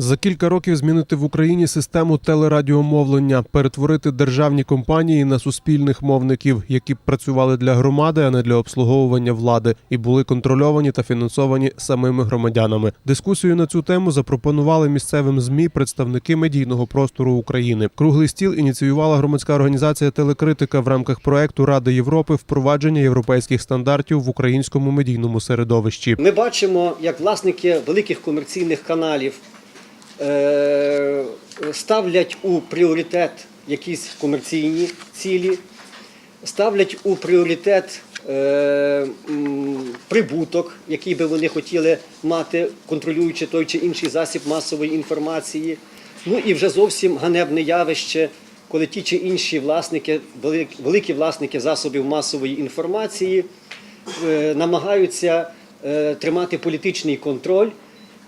За кілька років змінити в Україні систему телерадіомовлення, перетворити державні компанії на суспільних мовників, які б працювали для громади, а не для обслуговування влади, і були контрольовані та фінансовані самими громадянами. Дискусію на цю тему запропонували місцевим змі представники медійного простору України. Круглий стіл ініціювала громадська організація Телекритика в рамках проекту Ради Європи впровадження європейських стандартів в українському медійному середовищі. Ми бачимо, як власники великих комерційних каналів ставлять у пріоритет якісь комерційні цілі, ставлять у пріоритет е, прибуток, який би вони хотіли мати, контролюючи той чи інший засіб масової інформації. Ну і вже зовсім ганебне явище, коли ті чи інші власники, великі власники засобів масової інформації е, намагаються е, тримати політичний контроль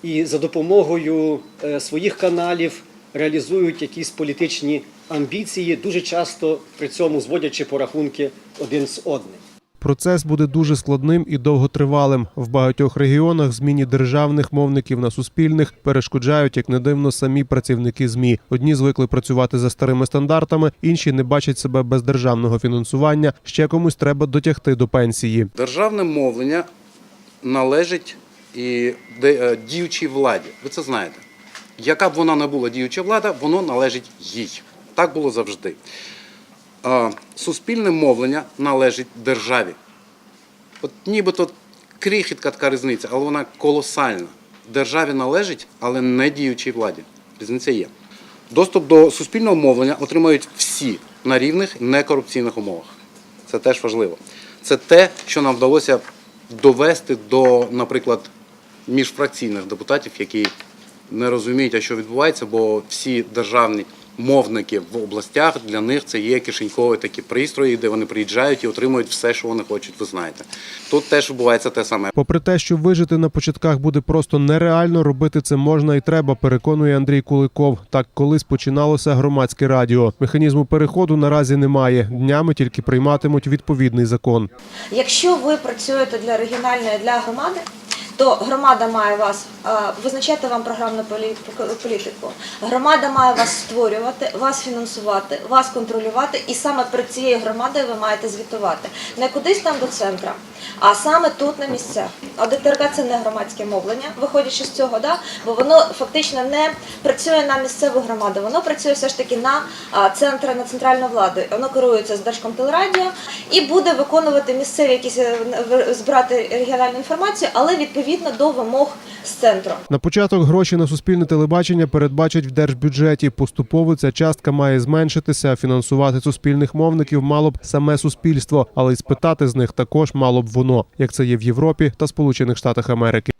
і за допомогою е, своїх каналів реалізують якісь політичні амбіції, дуже часто при цьому зводячи порахунки один з одним. Процес буде дуже складним і довготривалим. В багатьох регіонах зміні державних мовників на суспільних перешкоджають, як не дивно, самі працівники змі. Одні звикли працювати за старими стандартами, інші не бачать себе без державного фінансування. Ще комусь треба дотягти до пенсії. Державне мовлення належить і е, діючій владі. Ви це знаєте. Яка б вона не була діюча влада, воно належить їй. Так було завжди. Суспільне мовлення належить державі. От нібито крихітка така різниця, але вона колосальна. Державі належить, але не діючій владі. Різниця є. Доступ до суспільного мовлення отримають всі на рівних некорупційних умовах. Це теж важливо. Це те, що нам вдалося довести до, наприклад, міжфракційних депутатів, які не розуміють, а що відбувається, бо всі державні мовники в областях для них це є кишенькові такі пристрої, де вони приїжджають і отримують все, що вони хочуть. Ви знаєте. Тут теж відбувається те саме. Попри те, що вижити на початках буде просто нереально, робити це можна і треба, переконує Андрій Куликов. Так колись починалося громадське радіо. Механізму переходу наразі немає. Днями тільки прийматимуть відповідний закон. Якщо ви працюєте для регіональної для громади, то громада має вас визначати вам програмну полі- політику. Громада має вас створювати, вас фінансувати, вас контролювати, і саме перед цією громадою ви маєте звітувати не кудись там до центра, а саме тут на місцях. А ДТРК це не громадське мовлення, виходячи з цього, да? бо воно фактично не працює на місцеву громаду, воно працює все ж таки на центр, на центральну владу. Воно керується з Держкомтелерадіо і буде виконувати місцеві якісь е, збирати регіональну інформацію, але відповідно до вимог з центру. На початок гроші на суспільне телебачення передбачать в держбюджеті. Поступово ця частка має зменшитися. Фінансувати суспільних мовників мало б саме суспільство, але й спитати з них також мало б воно, як це є в Європі та Сполучених Штатах Америки.